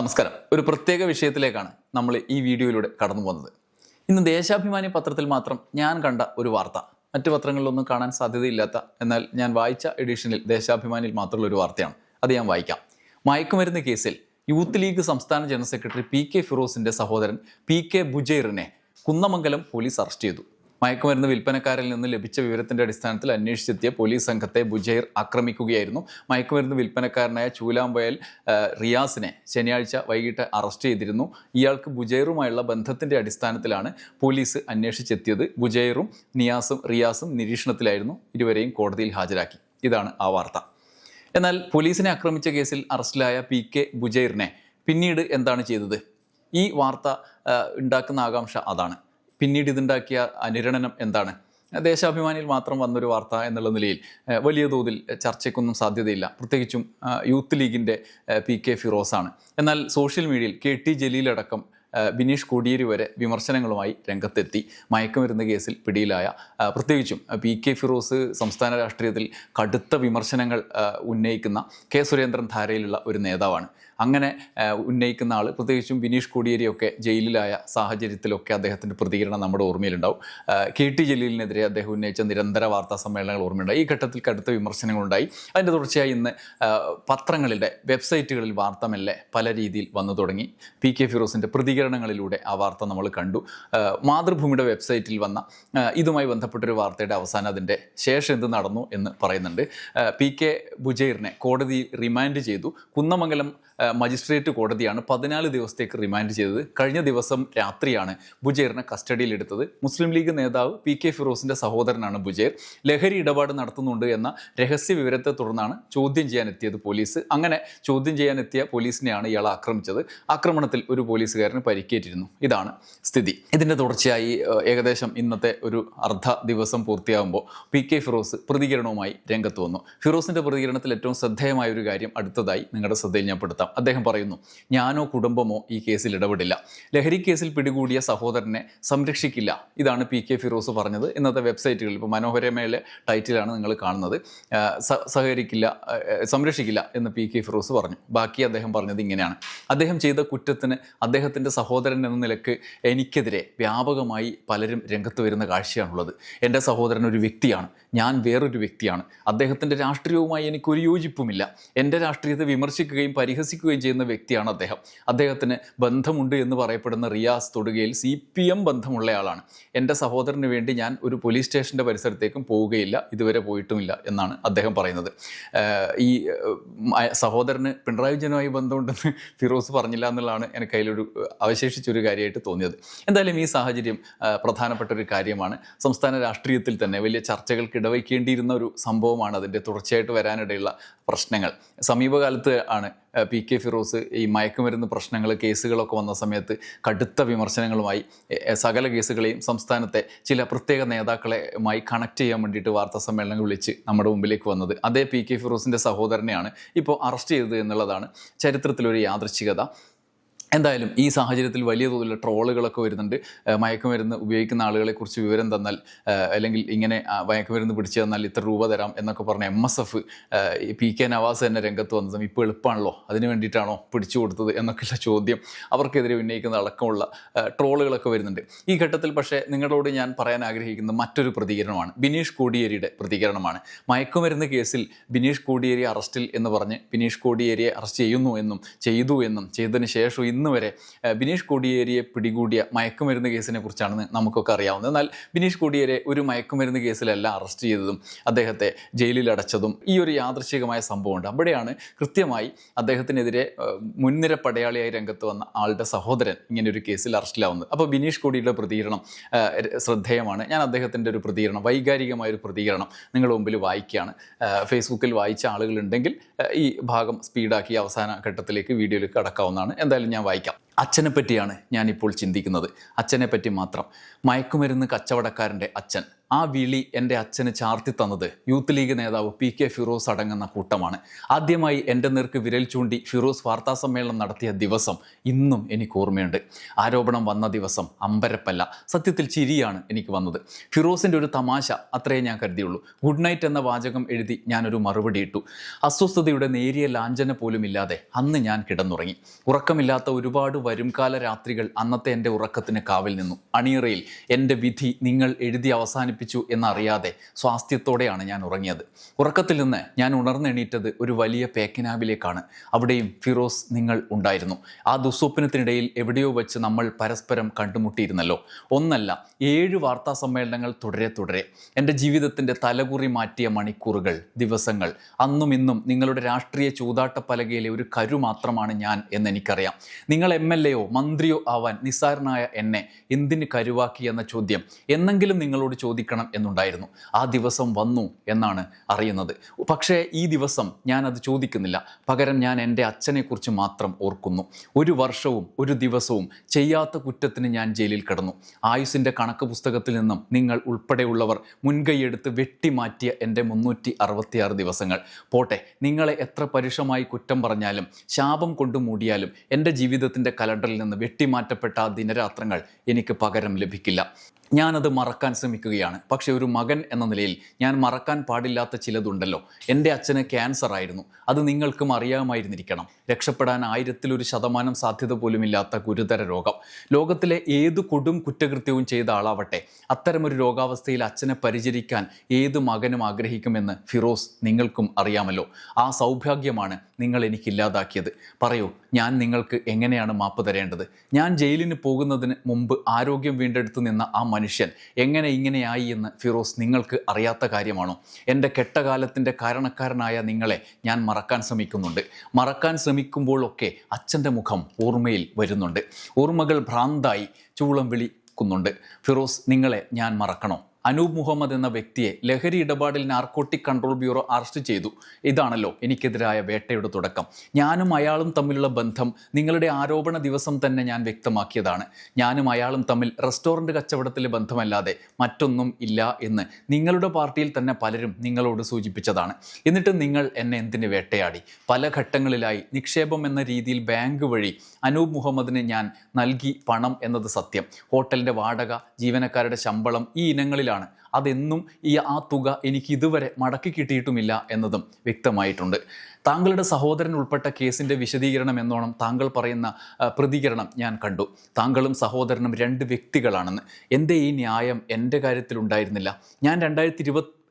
നമസ്കാരം. ഒരു പ്രത്യേക വിഷയത്തിലേക്കാണ് നമ്മൾ ഈ വീഡിയോയിലൂടെ കടന്നു പോകുന്നത്. ഇന്ന് ദേശാഭിമാനി പത്രത്തിൽ മാത്രം ഞാൻ കണ്ട ഒരു വാർത്ത. മറ്റു പത്രങ്ങളിലൊന്നും കാണാൻ സാധ്യതയില്ലാത്ത എന്നാൽ ഞാൻ വായിച്ച എഡിഷനിൽ ദേശാഭിമാനിയിൽ മാത്രമുള്ള ഒരു വാർത്തയാണ്. അത് ഞാൻ വായിക്കാം. മയക്കുമരുന്ന് കേസിൽ യൂത്ത് ലീഗ് സംസ്ഥാന ജനറൽ സെക്രട്ടറി പി കെ ഫിറോസിന്റെ സഹോദരൻ പി കെ ബുജൈറിനെ കുന്നമംഗലം പോലീസ് അറസ്റ്റ് ചെയ്തു. മയക്കുമരുന്ന് വിൽപ്പനക്കാരിൽ നിന്ന് ലഭിച്ച വിവരത്തിന്റെ അടിസ്ഥാനത്തിൽ അന്വേഷിച്ചെത്തിയ പോലീസ് സംഘത്തെ ബുജൈർ ആക്രമിക്കുകയായിരുന്നു. മയക്കുമരുന്ന് വിൽപ്പനക്കാരനായ ചൂലാമ്പയൽ റിയാസിനെ ശനിയാഴ്ച വൈകിട്ട് അറസ്റ്റ് ചെയ്തിരുന്നു. ഇയാൾക്ക് ബുജൈറുമായുള്ള ബന്ധത്തിന്റെ അടിസ്ഥാനത്തിലാണ് പോലീസ് അന്വേഷിച്ചെത്തിയത്. ബുജൈറും നിയാസും റിയാസും നിരീക്ഷണത്തിലായിരുന്നു. ഇരുവരെയും കോടതിയിൽ ഹാജരാക്കി. ഇതാണ് ആ വാർത്ത. എന്നാൽ പോലീസിനെ ആക്രമിച്ച കേസിൽ അറസ്റ്റിലായ പി കെ ബുജൈറിനെ പിന്നീട് എന്താണ് ചെയ്തത്? ഈ വാർത്ത ഉണ്ടാക്കുന്ന ആകാംക്ഷ അതാണ്. പിന്നീട് ഇതുണ്ടാക്കിയ അനുരണനം എന്താണ്? ദേശാഭിമാനിയിൽ മാത്രം വന്നൊരു വാർത്ത എന്നുള്ള നിലയിൽ വലിയ തോതിൽ ചർച്ചയ്ക്കൊന്നും സാധ്യതയില്ല. പ്രത്യേകിച്ചും യൂത്ത് ലീഗിന്റെ പി കെ ഫിറോസാണ്. എന്നാൽ സോഷ്യൽ മീഡിയയിൽ കെ ടി ജലീലടക്കം ബിനീഷ് കോടിയേരി വരെ വിമർശനങ്ങളുമായി രംഗത്തെത്തി. മയക്കുമരുന്ന് കേസിൽ പിടിയിലായ പ്രത്യേകിച്ചും പി കെ ഫിറോസ് സംസ്ഥാന രാഷ്ട്രീയത്തിൽ കടുത്ത വിമർശനങ്ങൾ ഉന്നയിക്കുന്ന കെ സുരേന്ദ്രൻ ധാരയിലുള്ള ഒരു നേതാവാണ്. അങ്ങനെ ഉന്നയിക്കുന്ന ആൾ പ്രത്യേകിച്ചും വിനീഷ് കോടിയേരിയൊക്കെ ജയിലിലായ സാഹചര്യത്തിലൊക്കെ അദ്ദേഹത്തിന്റെ പ്രതികരണം നമ്മുടെ ഓർമ്മയിലുണ്ടാവും. കെ ടി ജലീലിനെതിരെ അദ്ദേഹം ഉന്നയിച്ച നിരന്തര വാർത്താ സമ്മേളനങ്ങൾ ഓർമ്മയുണ്ടായി. ഈ ഘട്ടത്തിൽ കടുത്ത വിമർശനങ്ങളുണ്ടായി. അതിന്റെ തുടർച്ചയായി ഇന്ന് പത്രങ്ങളുടെ വെബ്സൈറ്റുകളിൽ വാർത്ത മെല്ലെ പല രീതിയിൽ വന്നു തുടങ്ങി. പി കെ ഫിറോസിന്റെ പ്രതികരണങ്ങളിലൂടെ ആ വാർത്ത നമ്മൾ കണ്ടു. മാതൃഭൂമിയുടെ വെബ്സൈറ്റിൽ വന്ന ഇതുമായി ബന്ധപ്പെട്ടൊരു വാർത്തയുടെ അവസാനം അതിന്റെ ശേഷം എന്ത് നടന്നു എന്ന് പറയുന്നുണ്ട്. പി കെ ബുജൈറിനെ കോടതി റിമാൻഡ് ചെയ്തു. കുന്നമംഗലം മജിസ്ട്രേറ്റ് കോടതിയാണ് പതിനാല് ദിവസത്തേക്ക് റിമാൻഡ് ചെയ്തത്. കഴിഞ്ഞ ദിവസം രാത്രിയാണ് ബുജേറിനെ കസ്റ്റഡിയിലെടുത്തത്. മുസ്ലിം ലീഗ് നേതാവ് പി കെ ഫിറോസിന്റെ സഹോദരനാണ് ബുജേർ. ലഹരി ഇടപാട് നടത്തുന്നുണ്ട് എന്ന രഹസ്യ വിവരത്തെ തുടർന്നാണ് ചോദ്യം ചെയ്യാനെത്തിയത് പോലീസ്. അങ്ങനെ ചോദ്യം ചെയ്യാനെത്തിയ പോലീസിനെയാണ് ഇയാൾ ആക്രമിച്ചത്. ആക്രമണത്തിൽ ഒരു പോലീസുകാരന് പരിക്കേറ്റിരുന്നു. ഇതാണ് സ്ഥിതി. ഇതിന്റെ തുടർച്ചയായി ഏകദേശം ഇന്നത്തെ ഒരു അർദ്ധ ദിവസം പൂർത്തിയാകുമ്പോൾ പി കെ ഫിറോസ് പ്രതികരണവുമായി രംഗത്ത് വന്നു. ഫിറോസിന്റെ പ്രതികരണത്തിൽ ഏറ്റവും ശ്രദ്ധേയമായ ഒരു കാര്യം അടുത്തതായി നിങ്ങളുടെ ശ്രദ്ധയിൽ ഞാൻ പെടുത്താം. അദ്ദേഹം പറയുന്നു ഞാനോ കുടുംബമോ ഈ കേസിൽ ഇടപെടില്ല. ലഹരി കേസിൽ പിടികൂടിയ സഹോദരനെ സംരക്ഷിക്കില്ല. ഇതാണ് പി കെ ഫിറോസ് പറഞ്ഞത്. ഇന്നത്തെ വെബ്സൈറ്റുകളിൽ ഇപ്പോൾ മനോഹരമയിലെ ടൈറ്റിലാണ് നിങ്ങൾ കാണുന്നത്. സഹകരിക്കില്ല സംരക്ഷിക്കില്ല എന്ന് പി കെ ഫിറോസ് പറഞ്ഞു. ബാക്കി അദ്ദേഹം പറഞ്ഞത് ഇങ്ങനെയാണ്. അദ്ദേഹം ചെയ്ത കുറ്റത്തിന് അദ്ദേഹത്തിന്റെ സഹോദരൻ എന്ന നിലയ്ക്ക് എനിക്കെതിരെ വ്യാപകമായി പലരും രംഗത്ത് വരുന്ന കാഴ്ചയാണുള്ളത്. എന്റെ സഹോദരൻ ഒരു വ്യക്തിയാണ്. ഞാൻ വേറൊരു വ്യക്തിയാണ്. അദ്ദേഹത്തിന്റെ രാഷ്ട്രീയവുമായി എനിക്കൊരു യോജിപ്പുമില്ല. എന്റെ രാഷ്ട്രീയത്തെ വിമർശിക്കുകയും പരിഹസിക്കുകയും ചെയ്യുന്ന വ്യക്തിയാണ് അദ്ദേഹം. അദ്ദേഹത്തിന് ബന്ധമുണ്ട് എന്ന് പറയപ്പെടുന്ന Riyas Thodukayil C P M ബന്ധമുള്ളയാളാണ് എന്റെ സഹോദരന് വേണ്ടി ഞാൻ ഒരു പോലീസ് സ്റ്റേഷന്റെ പരിസരത്തേക്കും പോവുകയില്ല ഇതുവരെ പോയിട്ടുമില്ല എന്നാണ് അദ്ദേഹം പറയുന്നത്. ഈ സഹോദരന് പിണറായി വിജയനുമായി ബന്ധമുണ്ടെന്ന് ഫിറോസ് പറഞ്ഞില്ല എന്നുള്ളതാണ് എനിക്ക് അതിലൊരു അവശേഷിച്ചൊരു കാര്യമായിട്ട് തോന്നിയത്. എന്തായാലും ഈ സാഹചര്യം പ്രധാനപ്പെട്ട ഒരു കാര്യമാണ്. സംസ്ഥാന രാഷ്ട്രീയത്തിൽ തന്നെ വലിയ ചർച്ചകൾക്ക് ഇടവയ്ക്കേണ്ടിയിരുന്ന ഒരു സംഭവമാണ് അതിന്റെ തുടർച്ചയായിട്ട് വരാനിടയുള്ള പ്രശ്നങ്ങൾ. സമീപകാലത്ത് ആണ് പി കെ ഫിറോസ് ഈ മയക്കുമരുന്ന് പ്രശ്നങ്ങൾ കേസുകളൊക്കെ വന്ന സമയത്ത് കടുത്ത വിമർശനങ്ങളുമായി സകല കേസുകളെയും സംസ്ഥാനത്തെ ചില പ്രത്യേക നേതാക്കളെമായി കണക്ട് ചെയ്യാൻ വേണ്ടിയിട്ട് വാർത്താ സമ്മേളനങ്ങൾ വിളിച്ച് നമ്മുടെ മുമ്പിലേക്ക് വന്നത്. അതേ പി കെ ഫിറോസിന്റെ സഹോദരനെയാണ് ഇപ്പോൾ അറസ്റ്റ് ചെയ്തത് എന്നുള്ളതാണ് ചരിത്രത്തിലൊരു യാദൃച്ഛികത എന്തായാലും ഈ സാഹചര്യത്തിൽ വലിയ തോതിലുള്ള ട്രോളുകളൊക്കെ വരുന്നുണ്ട്. മയക്കുമരുന്ന് ഉപയോഗിക്കുന്ന ആളുകളെക്കുറിച്ച് വിവരം തന്നാൽ അല്ലെങ്കിൽ ഇങ്ങനെ മയക്കുമരുന്ന് പിടിച്ചു തന്നാൽ ഇത്ര രൂപ തരാം എന്നൊക്കെ പറഞ്ഞ M S F P K Navas തന്നെ രംഗത്ത് വന്നതും ഇപ്പോൾ എളുപ്പമാണല്ലോ. അതിന് വേണ്ടിയിട്ടാണോ പിടിച്ചു കൊടുത്തത് എന്നൊക്കെയുള്ള ചോദ്യം അവർക്കെതിരെ ഉന്നയിക്കുന്ന അടക്കമുള്ള ട്രോളുകളൊക്കെ വരുന്നുണ്ട്. ഈ ഘട്ടത്തിൽ പക്ഷേ നിങ്ങളോട് ഞാൻ പറയാൻ ആഗ്രഹിക്കുന്ന മറ്റൊരു പ്രതികരണമാണ്. ബിനീഷ് കോടിയേരിയുടെ പ്രതികരണമാണ്. മയക്കുമരുന്ന് കേസിൽ ബിനീഷ് കോടിയേരി അറസ്റ്റിൽ എന്ന് പറഞ്ഞ് ബിനീഷ് കോടിയേരിയെ അറസ്റ്റ് ചെയ്യുന്നു എന്നും ചെയ്തു എന്നും ചെയ്തതിന് ശേഷം ഇന്ന് വരെ ബിനീഷ് കോടിയേരിയെ പിടികൂടിയ മയക്കുമരുന്ന് കേസിനെ കുറിച്ചാണ് നമുക്കൊക്കെ അറിയാവുന്നത്. എന്നാൽ ബിനീഷ് കോടിയേരെ ഒരു മയക്കുമരുന്ന് കേസിലല്ല അറസ്റ്റ് ചെയ്തതും അദ്ദേഹത്തെ ജയിലിൽ അടച്ചതും ഈ ഒരു യാദൃശ്ചികമായ സംഭവമുണ്ട്. അവിടെയാണ് കൃത്യമായി അദ്ദേഹത്തിനെതിരെ മുൻനിര പടയാളിയായി രംഗത്ത് വന്ന ആളുടെ സഹോദരൻ ഇങ്ങനെ ഒരു കേസിൽ അറസ്റ്റിലാവുന്നത്. അപ്പോൾ ബിനീഷ് കോടിയുടെ പ്രതികരണം ശ്രദ്ധേയമാണ്. ഞാൻ അദ്ദേഹത്തിന്റെ ഒരു പ്രതികരണം വൈകാരികമായ ഒരു പ്രതികരണം നിങ്ങളുടെ മുമ്പിൽ വായിക്കുകയാണ്. ഫേസ്ബുക്കിൽ വായിച്ച ആളുകളുണ്ടെങ്കിൽ ഈ ഭാഗം സ്പീഡാക്കി അവസാന ഘട്ടത്തിലേക്ക് വീഡിയോയിലേക്ക് കടക്കാവുന്നതാണ്. എന്തായാലും ഞാൻ വായിക്കാം അച്ഛനെ പറ്റിയാണ് ഞാനിപ്പോൾ ചിന്തിക്കുന്നത്. അച്ഛനെ പറ്റി മാത്രം. മയക്കുമരുന്ന് കച്ചവടക്കാരന്റെ അച്ഛൻ. ആ വിളി എന്റെ അച്ഛന് ചാർത്തി തന്നത് യൂത്ത് ലീഗ് നേതാവ് പി കെ ഫിറോസ് അടങ്ങുന്ന കൂട്ടമാണ്. ആദ്യമായി എന്റെ നേർക്ക് വിരൽ ചൂണ്ടി ഫിറോസ് വാർത്താ സമ്മേളനം നടത്തിയ ദിവസം ഇന്നും എനിക്ക് ഓർമ്മയുണ്ട്. ആരോപണം വന്ന ദിവസം അമ്പരപ്പല്ല. സത്യത്തിൽ ചിരിയാണ് എനിക്ക് വന്നത്. ഫിറോസിന്റെ ഒരു തമാശ അത്രയേ ഞാൻ കരുതിയുള്ളൂ. ഗുഡ് നൈറ്റ് എന്ന വാചകം എഴുതി ഞാനൊരു മറുപടി ഇട്ടു. അസ്വസ്ഥതയുടെ നേരിയ ലാഞ്ചന പോലും ഇല്ലാതെ അന്ന് ഞാൻ കിടന്നുറങ്ങി. ഉറക്കമില്ലാത്ത ഒരുപാട് വരുംകാല രാത്രികൾ അന്നത്തെ എന്റെ ഉറക്കത്തിന് കാവിൽ നിന്നു. അണിയറയിൽ എന്റെ വിധി നിങ്ങൾ എഴുതി അവസാനിപ്പിച്ചു എന്നറിയാതെ സ്വാസ്ഥ്യത്തോടെയാണ് ഞാൻ ഉറങ്ങിയത്. ഉറക്കത്തിൽ നിന്ന് ഞാൻ ഉണർന്നെണീറ്റത് ഒരു വലിയ പേക്കനാവിലേക്കാണ്. അവിടെയും ഫിറോസ് നിങ്ങൾ ഉണ്ടായിരുന്നു. ആ ദുസ്വപ്നത്തിനിടയിൽ എവിടെയോ വെച്ച് നമ്മൾ പരസ്പരം കണ്ടുമുട്ടിയിരുന്നല്ലോ. ഒന്നല്ല ഏഴ് വാർത്താ സമ്മേളനങ്ങൾ തുടരെ തുടരെ. എന്റെ ജീവിതത്തിന്റെ തലകുറി മാറ്റിയ മണിക്കൂറുകൾ ദിവസങ്ങൾ. അന്നും ഇന്നും നിങ്ങളുടെ രാഷ്ട്രീയ ചൂതാട്ട പലകയിലെ ഒരു കരു മാത്രമാണ് ഞാൻ എന്നെനിക്കറിയാം. നിങ്ങൾ എം എൽ എയോ മന്ത്രിയോ ആവാൻ നിസ്സാരനായ എന്നെ എന്തിന് കരുവാക്കി എന്ന ചോദ്യം എന്നെങ്കിലും നിങ്ങളോട് ചോദിക്കണം എന്നുണ്ടായിരുന്നു. ആ ദിവസം വന്നു എന്നാണ് അറിയുന്നത്. പക്ഷേ ഈ ദിവസം ഞാൻ അത് ചോദിക്കുന്നില്ല. പകരം ഞാൻ എന്റെ അച്ഛനെക്കുറിച്ച് മാത്രം ഓർക്കുന്നു. ഒരു വർഷവും ഒരു ദിവസവും ചെയ്യാത്ത കുറ്റത്തിന് ഞാൻ ജയിലിൽ കിടന്നു. ആയുസിന്റെ കണക്ക് പുസ്തകത്തിൽ നിന്നും നിങ്ങൾ ഉൾപ്പെടെയുള്ളവർ മുൻകൈയെടുത്ത് വെട്ടിമാറ്റിയ എന്റെ മുന്നൂറ്റി അറുപത്തിയാറ് ദിവസങ്ങൾ. പോട്ടെ നിങ്ങളെ എത്ര പരുഷമായി കുറ്റം പറഞ്ഞാലും ശാപം കൊണ്ടു മൂടിയാലും എന്റെ ജീവിതത്തിന്റെ കലണ്ടറിൽ നിന്ന് വെട്ടിമാറ്റപ്പെട്ട ദിനരാത്രങ്ങൾ എനിക്ക് പകരം ലഭിക്കില്ല. ഞാനത് മറക്കാൻ ശ്രമിക്കുകയാണ്. പക്ഷേ ഒരു മകൻ എന്ന നിലയിൽ ഞാൻ മറക്കാൻ പാടില്ലാത്ത ചിലതുണ്ടല്ലോ. എന്റെ അച്ഛന് ക്യാൻസർ ആയിരുന്നു. അത് നിങ്ങൾക്കും അറിയാമായിരുന്നിരിക്കണം. രക്ഷപ്പെടാൻ ആയിരത്തിലൊരു ശതമാനം സാധ്യത പോലുമില്ലാത്ത ഗുരുതര രോഗം. ലോകത്തിലെ ഏത് കൊടും കുറ്റകൃത്യവും ചെയ്ത ആളാവട്ടെ അത്തരമൊരു രോഗാവസ്ഥയിൽ അച്ഛനെ പരിചരിക്കാൻ ഏത് മകനും ആഗ്രഹിക്കുമെന്ന് ഫിറോസ് നിങ്ങൾക്കും അറിയാമല്ലോ. ആ സൗഭാഗ്യമാണ് നിങ്ങൾ എനിക്കില്ലാതാക്കിയത്. പറയൂ ഞാൻ നിങ്ങൾക്ക് എങ്ങനെയാണ് മാപ്പ് തരേണ്ടത്? ഞാൻ ജയിലിന് പോകുന്നതിന് മുമ്പ് ആരോഗ്യം വീണ്ടെടുത്ത് നിന്ന ആ മനുഷ്യൻ എങ്ങനെ ഇങ്ങനെയായി എന്ന് ഫിറോസ് നിങ്ങൾക്ക് അറിയാത്ത കാര്യമാണോ? എന്റെ കെട്ടകാലത്തിന്റെ കാരണക്കാരനായ നിങ്ങളെ ഞാൻ മറക്കാൻ ശ്രമിക്കുന്നുണ്ട്. മറക്കാൻ ശ്രമിക്കുമ്പോഴൊക്കെ അച്ഛന്റെ മുഖം ഓർമ്മയിൽ വരുന്നുണ്ട്. ഓർമ്മകൾ ഭ്രാന്തായി ചൂളം വിളിക്കുന്നുണ്ട്. ഫിറോസ് നിങ്ങളെ ഞാൻ മറക്കണോ? അനൂപ് മുഹമ്മദ് എന്ന വ്യക്തിയെ ലഹരി ഇടപാടിൽ നാർക്കോട്ടിക് കൺട്രോൾ ബ്യൂറോ അറസ്റ്റ് ചെയ്തു. ഇതാണല്ലോ എനിക്കെതിരായ വേട്ടയുടെ തുടക്കം. ഞാനും അയാളും തമ്മിലുള്ള ബന്ധം നിങ്ങളുടെ ആരോപണ ദിവസം തന്നെ ഞാൻ വ്യക്തമാക്കിയതാണ്. ഞാനും അയാളും തമ്മിൽ റെസ്റ്റോറന്റ് കച്ചവടത്തിലെ ബന്ധമല്ലാതെ മറ്റൊന്നും ഇല്ല എന്ന് നിങ്ങളുടെ പാർട്ടിയിൽ തന്നെ പലരും നിങ്ങളോട് സൂചിപ്പിച്ചതാണ്. എന്നിട്ട് നിങ്ങൾ എന്നെ എന്തിന് വേട്ടയാടി? പല ഘട്ടങ്ങളിലായി നിക്ഷേപം എന്ന രീതിയിൽ ബാങ്ക് വഴി അനൂപ് മുഹമ്മദിന് ഞാൻ നൽകി പണം എന്നത് സത്യം. ഹോട്ടലിന്റെ വാടക ജീവനക്കാരുടെ ശമ്പളം ഈ ഇനങ്ങളിലാണ് അതെന്നും ഈ ആ തുക എനിക്ക് ഇതുവരെ മടക്കി കിട്ടിയിട്ടുമില്ല എന്നതും വ്യക്തമായിട്ടുണ്ട്. താങ്കളുടെ സഹോദരൻ ഉൾപ്പെട്ട കേസിന്റെ വിശദീകരണം എന്നോണം താങ്കൾ പറയുന്ന പ്രതികരണം ഞാൻ കണ്ടു. താങ്കളും സഹോദരനും രണ്ട് വ്യക്തികളാണെന്ന്. എന്റെ ഈ ന്യായം എന്റെ കാര്യത്തിൽ ഉണ്ടായിരുന്നില്ല ഞാൻ രണ്ടായിരത്തി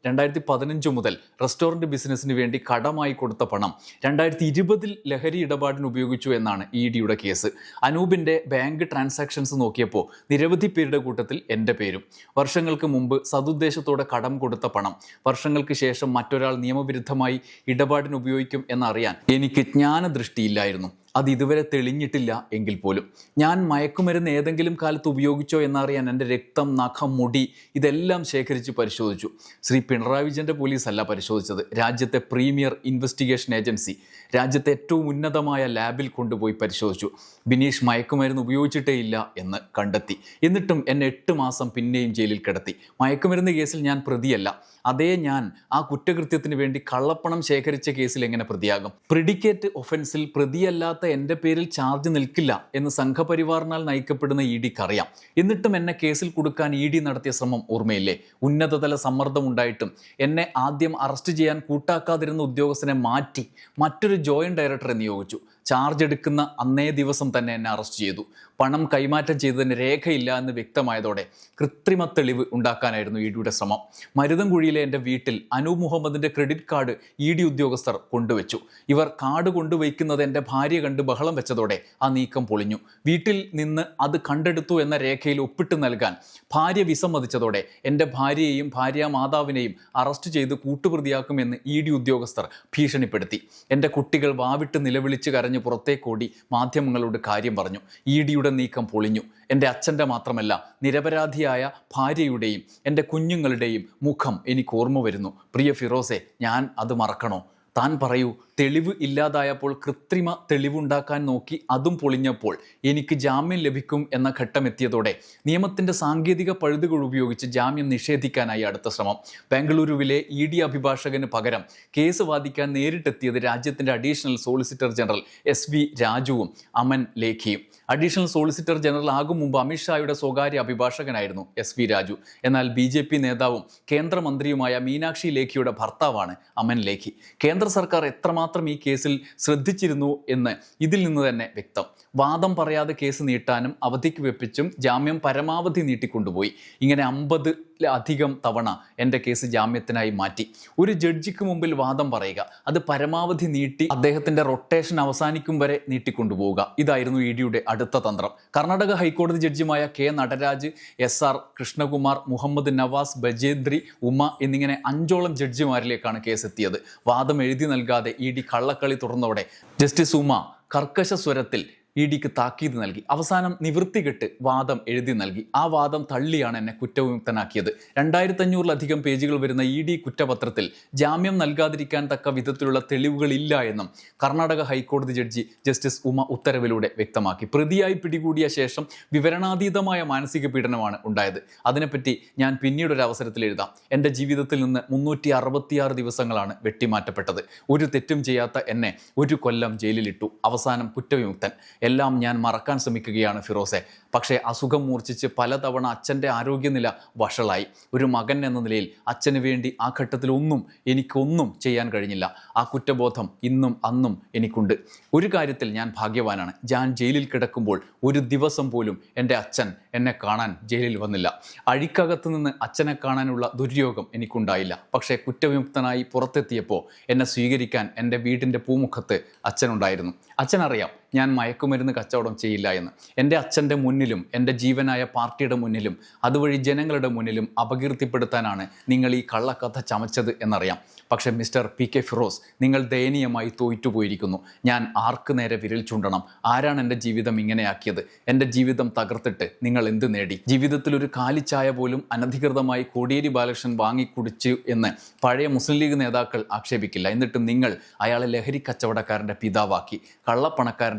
രണ്ടായിരത്തി പതിനഞ്ച് മുതൽ റെസ്റ്റോറന്റ് ബിസിനസ്സിന് വേണ്ടി കടമായി കൊടുത്ത പണം രണ്ടായിരത്തി ഇരുപതിൽ ലഹരി ഇടപാടിന് ഉപയോഗിച്ചു എന്നാണ് ഇ ഡിയുടെ കേസ്. അനൂപിന്റെ ബാങ്ക് ട്രാൻസാക്ഷൻസ് നോക്കിയപ്പോൾ നിരവധി പേരുടെ കൂട്ടത്തിൽ എന്റെ പേരും. വർഷങ്ങൾക്ക് മുമ്പ് സതുദ്ദേശത്തോടെ കടം കൊടുത്ത പണം വർഷങ്ങൾക്ക് ശേഷം മറ്റൊരാൾ നിയമവിരുദ്ധമായി ഇടപാടിന് ഉപയോഗിക്കും എന്നറിയാൻ എനിക്ക് ജ്ഞാനദൃഷ്ടിയില്ലായിരുന്നു. അത് ഇതുവരെ തെളിഞ്ഞിട്ടില്ല എങ്കിൽ പോലും. ഞാൻ മയക്കുമരുന്ന് ഏതെങ്കിലും കാലത്ത് ഉപയോഗിച്ചോ എന്നറിയാൻ എന്റെ രക്തം നഖം മുടി ഇതെല്ലാം ശേഖരിച്ച് പരിശോധിച്ചു. ശ്രീ പിണറായി വിജയന്റെ പോലീസ് അല്ല പരിശോധിച്ചത്. രാജ്യത്തെ പ്രീമിയർ ഇൻവെസ്റ്റിഗേഷൻ ഏജൻസി. രാജ്യത്തെ ഏറ്റവും ഉന്നതമായ ലാബിൽ കൊണ്ടുപോയി പരിശോധിച്ചു. ബിനീഷ് മയക്കുമരുന്ന് ഉപയോഗിച്ചിട്ടേ ഇല്ല എന്ന് കണ്ടെത്തി. എന്നിട്ടും എന്നെ എട്ട് മാസം പിന്നെയും ജയിലിൽ കിടത്തി. മയക്കുമരുന്ന് കേസിൽ ഞാൻ പ്രതിയല്ല. അതേ ഞാൻ ആ കുറ്റകൃത്യത്തിന് വേണ്ടി കള്ളപ്പണം ശേഖരിച്ച കേസിൽ എങ്ങനെ പ്രതിയാകും? പ്രിഡിക്കേറ്റ് ഒഫൻസിൽ പ്രതിയല്ലാത്ത എന്റെ പേരിൽ ചാർജ് നിൽക്കില്ല എന്ന് സംഘപരിവാറിനാൽ നയിക്കപ്പെടുന്ന ഇ ഡിക്ക് അറിയാം എന്നിട്ടും എന്നെ കേസിൽ കൊടുക്കാൻ ഇ ഡി നടത്തിയ ശ്രമം ഓർമ്മയില്ലേ? ഉന്നതതല സമ്മർദ്ദം ഉണ്ടായിട്ടും എന്നെ ആദ്യം അറസ്റ്റ് ചെയ്യാൻ കൂട്ടാക്കാതിരുന്ന ഉദ്യോഗസ്ഥനെ മാറ്റി മറ്റൊരു ജോയിന്റ് ഡയറക്ടറെ നിയോഗിച്ചു. ചാർജ് എടുക്കുന്ന അന്നേ ദിവസം തന്നെ എന്നെ അറസ്റ്റ് ചെയ്തു. പണം കൈമാറ്റം ചെയ്തതിന് രേഖയില്ല എന്ന് വ്യക്തമായതോടെ കൃത്രിമ തെളിവ് ഉണ്ടാക്കാനായിരുന്നു ഇ ഡിയുടെ ശ്രമം. മരുതൻകുഴിയിലെ എന്റെ വീട്ടിൽ അനൂപ് മുഹമ്മദിന്റെ ക്രെഡിറ്റ് കാർഡ് ഇ ഡി ഉദ്യോഗസ്ഥർ കൊണ്ടുവച്ചു. ഇവർ കാർഡ് കൊണ്ടുവയ്ക്കുന്നത് എന്റെ ഭാര്യ കണ്ട് ബഹളം വെച്ചതോടെ ആ നീക്കം പൊളിഞ്ഞു. വീട്ടിൽ നിന്ന് അത് കണ്ടെടുത്തു എന്ന രേഖയിൽ ഒപ്പിട്ട് നൽകാൻ ഭാര്യ വിസമ്മതിച്ചതോടെ എന്റെ ഭാര്യയെയും ഭാര്യ മാതാവിനെയും അറസ്റ്റ് ചെയ്ത് കൂട്ടുപ്രതിയാക്കുമെന്ന് ഇ ഡി ഉദ്യോഗസ്ഥർ ഭീഷണിപ്പെടുത്തി. എന്റെ കുട്ടികൾ വാവിട്ട് നിലവിളിച്ച് കരഞ്ഞ് പുറത്തേക്കോടി മാധ്യമങ്ങളോട് കാര്യം പറഞ്ഞു. ഇ ഡിയുടെ നീക്കം പൊളിഞ്ഞു. എന്റെ അച്ഛന്റെ മാത്രമല്ല നിരപരാധിയായ ഭാര്യയുടെയും എന്റെ കുഞ്ഞുങ്ങളുടെയും മുഖം എനിക്ക് ഓർമ്മ വരുന്നു. പ്രിയ ഫിറോസെ ഞാൻ അത് മറക്കണോ? താൻ പറയൂ തെളിവ് ഇല്ലാതായപ്പോൾ കൃത്രിമ തെളിവുണ്ടാക്കാൻ നോക്കി അതും പൊളിഞ്ഞപ്പോൾ എനിക്ക് ജാമ്യം ലഭിക്കും എന്ന ഘട്ടം എത്തിയതോടെ നിയമത്തിന്റെ സാങ്കേതിക പഴുതുകൾ ഉപയോഗിച്ച് ജാമ്യം നിഷേധിക്കാനായി അടുത്ത ശ്രമം. ബാംഗ്ലൂരുവിലെ ഇ ഡി അഭിഭാഷകന് പകരം കേസ് വാദിക്കാൻ നേരിട്ടെത്തിയത് രാജ്യത്തിന്റെ additional solicitor general S V രാജുവും അമൻ ലേഖിയും. അഡീഷണൽ സോളിസിറ്റർ ജനറൽ ആകും മുമ്പ് അമിത്ഷായുടെ സ്വകാര്യ അഭിഭാഷകനായിരുന്നു എസ് വി രാജു. എന്നാൽ ബി ജെ പി നേതാവും കേന്ദ്രമന്ത്രിയുമായ മീനാക്ഷി ലേഖിയുടെ ഭർത്താവാണ് അമൻ ലേഖി. കേന്ദ്ര സർക്കാർ എത്രമാത്രം ഈ കേസിൽ ശ്രദ്ധിച്ചിരുന്നു എന്ന് ഇതിൽ നിന്ന് തന്നെ വ്യക്തം. വാദം പറയാതെ കേസ് നീട്ടാനും അവധിക്ക് വെപ്പിച്ചും ജാമ്യം പരമാവധി നീട്ടിക്കൊണ്ടുപോയി. ഇങ്ങനെ അമ്പത് അധികം തവണ എന്റെ കേസ് ജാമ്യത്തിനായി മാറ്റി. ഒരു ജഡ്ജിക്ക് മുമ്പിൽ വാദം പറയുക അത് പരമാവധി നീട്ടി അദ്ദേഹത്തിന്റെ റൊട്ടേഷൻ അവസാനിക്കും വരെ നീട്ടിക്കൊണ്ടുപോവുക. ഇതായിരുന്നു ഇ ഡിയുടെ അടുത്ത തന്ത്രം. കർണാടക ഹൈക്കോടതി ജഡ്ജിമായ K Nataraj S R Krishnakumar Muhammad Navas Bajanthri Uma എന്നിങ്ങനെ അഞ്ചോളം ജഡ്ജിമാരിലേക്കാണ് കേസ് എത്തിയത് വാദം എഴുതി നൽകാതെ ഇ ഡി കള്ളക്കളി തുറന്നതോടെ ജസ്റ്റിസ് ഉമ കർക്കശ സ്വരത്തിൽ ഇ ഡിക്ക് താക്കീത് നൽകി. അവസാനം നിവൃത്തികെട്ട് വാദം എഴുതി നൽകി. ആ വാദം തള്ളിയാണ് എന്നെ കുറ്റവിമുക്തനാക്കിയത്. രണ്ടായിരത്തി അഞ്ഞൂറിലധികം പേജുകൾ വരുന്ന ഇ ഡി കുറ്റപത്രത്തിൽ ജാമ്യം നൽകാതിരിക്കാൻ തക്ക വിധത്തിലുള്ള തെളിവുകളില്ല എന്നും കർണാടക ഹൈക്കോടതി ജഡ്ജി ജസ്റ്റിസ് ഉമ ഉത്തരവിലൂടെ വ്യക്തമാക്കി. പ്രതിയായി പിടികൂടിയ ശേഷം വിവരണാതീതമായ മാനസിക പീഡനമാണ് ഉണ്ടായത്. അതിനെപ്പറ്റി ഞാൻ പിന്നീട് ഒരു അവസരത്തിൽ എഴുതാം. എന്റെ ജീവിതത്തിൽ നിന്ന് മുന്നൂറ്റി അറുപത്തിയാറ് ദിവസങ്ങളാണ് വെട്ടിമാറ്റപ്പെട്ടത്. ഒരു തെറ്റും ചെയ്യാത്ത എന്നെ ഒരു കൊല്ലം ജയിലിലിട്ടു. അവസാനം കുറ്റവിമുക്തൻ. എല്ലാം ഞാൻ മറക്കാൻ ശ്രമിക്കുകയാണ് ഫിറോസെ. പക്ഷേ അസുഖം മൂർച്ഛിച്ച് പലതവണ അച്ഛന്റെ ആരോഗ്യനില വഷളായി. ഒരു മകൻ എന്ന നിലയിൽ അച്ഛന് വേണ്ടി ആ ഘട്ടത്തിലൊന്നും എനിക്കൊന്നും ചെയ്യാൻ കഴിഞ്ഞില്ല. ആ കുറ്റബോധം ഇന്നും അന്നും എനിക്കുണ്ട്. ഒരു കാര്യത്തിൽ ഞാൻ ഭാഗ്യവാനാണ്. ഞാൻ ജയിലിൽ കിടക്കുമ്പോൾ ഒരു ദിവസം പോലും എന്റെ അച്ഛൻ എന്നെ കാണാൻ ജയിലിൽ വന്നില്ല. അഴിക്കകത്ത് നിന്ന് അച്ഛനെ കാണാനുള്ള ദുര്യോഗം എനിക്കുണ്ടായില്ല. പക്ഷേ കുറ്റവിമുക്തനായി പുറത്തെത്തിയപ്പോൾ എന്നെ സ്വീകരിക്കാൻ എന്റെ വീടിന്റെ പൂമുഖത്ത് അച്ഛനുണ്ടായിരുന്നു. അച്ഛനറിയാം ഞാൻ മയക്കുമരുന്ന് കച്ചവടം ചെയ്യില്ല എന്ന്. എന്റെ അച്ഛന്റെ മുന്നിലും എന്റെ ജീവനായ പാർട്ടിയുടെ മുന്നിലും അതുവഴി ജനങ്ങളുടെ മുന്നിലും അപകീർത്തിപ്പെടുത്താനാണ് നിങ്ങൾ ഈ കള്ളക്കഥ ചമച്ചത് എന്നറിയാം. പക്ഷേ മിസ്റ്റർ പി കെ ഫിറോസ് നിങ്ങൾ ദയനീയമായി തോറ്റുപോയിരിക്കുന്നു ഞാൻ ആർക്ക് നേരെ വിരൽ ചൂണ്ടണം? ആരാണ് എന്റെ ജീവിതം ഇങ്ങനെയാക്കിയത്? എന്റെ ജീവിതം തകർത്തിട്ട് നിങ്ങൾ എന്ത് നേടി? ജീവിതത്തിൽ ഒരു കാലിച്ചായ പോലും അനധികൃതമായി കോടിയേരി ബാലകൃഷ്ണൻ വാങ്ങിക്കുടിച്ചു എന്ന് പഴയ മുസ്ലിം ലീഗ് നേതാക്കൾ ആക്ഷേപിക്കില്ല. എന്നിട്ട് നിങ്ങൾ അയാളെ ലഹരി കച്ചവടക്കാരന്റെ പിതാവാക്കി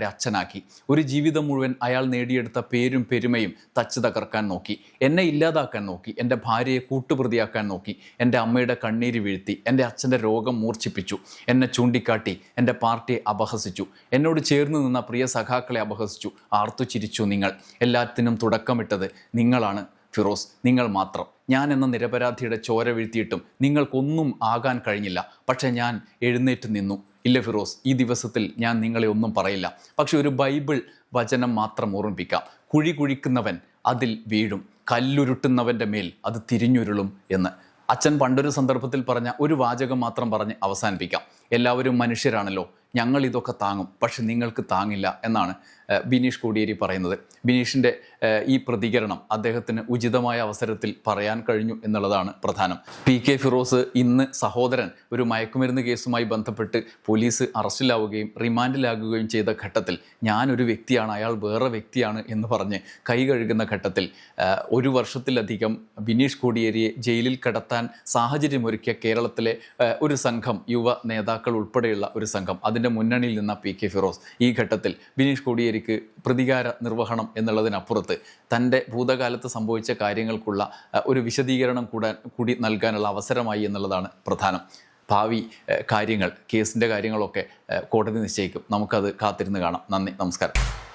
കള്ളപ്പണക്കാരന്റെ അച്ഛനാക്കി. ഒരു ജീവിതം മുഴുവൻ അയാൾ നേടിയെടുത്ത പേരും പെരുമയും തച്ച് തകർക്കാൻ നോക്കി. എന്നെ ഇല്ലാതാക്കാൻ നോക്കി. എന്റെ ഭാര്യയെ കൂട്ടുപ്രതിയാക്കാൻ നോക്കി. എന്റെ അമ്മയുടെ കണ്ണീര് വീഴ്ത്തി. എന്റെ അച്ഛന്റെ രോഗം മൂർച്ഛിപ്പിച്ചു. എന്നെ ചൂണ്ടിക്കാട്ടി. എന്റെ പാർട്ടിയെ അപഹസിച്ചു. എന്നോട് ചേർന്ന് നിന്ന പ്രിയ സഖാക്കളെ അപഹസിച്ചു. ആർത്തു ചിരിച്ചു നിങ്ങൾ. എല്ലാത്തിനും തുടക്കമിട്ടത് നിങ്ങളാണ്. ഫിറോസ് നിങ്ങൾ മാത്രം. ഞാൻ എന്ന നിരപരാധിയുടെ ചോര വീഴ്ത്തിയിട്ടും നിങ്ങൾക്കൊന്നും ആകാൻ കഴിഞ്ഞില്ല. പക്ഷേ ഞാൻ എഴുന്നേറ്റ് നിന്നു. ഇല്ല ഫിറോസ് ഈ ദിവസത്തിൽ ഞാൻ നിങ്ങളെ ഒന്നും പറയില്ല. പക്ഷെ ഒരു ബൈബിൾ വചനം മാത്രം ഓർമ്മിപ്പിക്കാം. കുഴി കുഴിക്കുന്നവൻ അതിൽ വീഴും. കല്ലുരുട്ടുന്നവന്റെ മേൽ അത് തിരിഞ്ഞുരുളും എന്ന്. അച്ഛൻ പണ്ടൊരു സന്ദർഭത്തിൽ പറഞ്ഞ ഒരു വാചകം മാത്രം പറഞ്ഞ് അവസാനിപ്പിക്കാം. എല്ലാവരും മനുഷ്യരാണല്ലോ. ഞങ്ങൾ ഇതൊക്കെ താങ്ങും. പക്ഷെ നിങ്ങൾക്ക് താങ്ങില്ല എന്നാണ് ബിനീഷ് കോടിയേരി പറയുന്നത്. ബിനീഷിന്റെ ഈ പ്രതികരണം അദ്ദേഹത്തിന് ഉചിതമായ അവസരത്തിൽ പറയാൻ കഴിഞ്ഞു എന്നുള്ളതാണ് പ്രധാനം. പി കെ ഫിറോസ് ഇന്ന് സഹോദരൻ ഒരു മയക്കുമരുന്ന് കേസുമായി ബന്ധപ്പെട്ട് പോലീസ് അറസ്റ്റിലാവുകയും റിമാൻഡിലാകുകയും ചെയ്ത ഘട്ടത്തിൽ ഞാനൊരു വ്യക്തിയാണ് അയാൾ വേറെ വ്യക്തിയാണ് എന്ന് പറഞ്ഞ് കൈ കഴുകുന്ന ഘട്ടത്തിൽ ഒരു വർഷത്തിലധികം ബിനീഷ് കോടിയേരിയെ ജയിലിൽ കടത്താൻ സാഹചര്യമൊരുക്കിയ കേരളത്തിലെ ഒരു സംഘം യുവ നേതാക്കൾ ഉൾപ്പെടെയുള്ള ഒരു സംഘം. അതിന്റെ മുന്നണിയിൽ നിന്ന പി കെ ഫിറോസ് ഈ ഘട്ടത്തിൽ ബിനീഷ് കോടിയേരിക്ക് പ്രതികാര നിർവഹണം എന്നുള്ളതിനപ്പുറത്ത് തന്റെ ഭൂതകാലത്ത് സംഭവിച്ച കാര്യങ്ങൾക്കുള്ള ഒരു വിശദീകരണം കൂടാൻ കൂടി നൽകാനുള്ള അവസരമായി എന്നുള്ളതാണ് പ്രധാനം. ഭാവി കാര്യങ്ങൾ കേസിന്റെ കാര്യങ്ങളൊക്കെ കോടതി നിശ്ചയിക്കും. നമുക്കത് കാത്തിരുന്ന് കാണാം. നന്ദി നമസ്കാരം.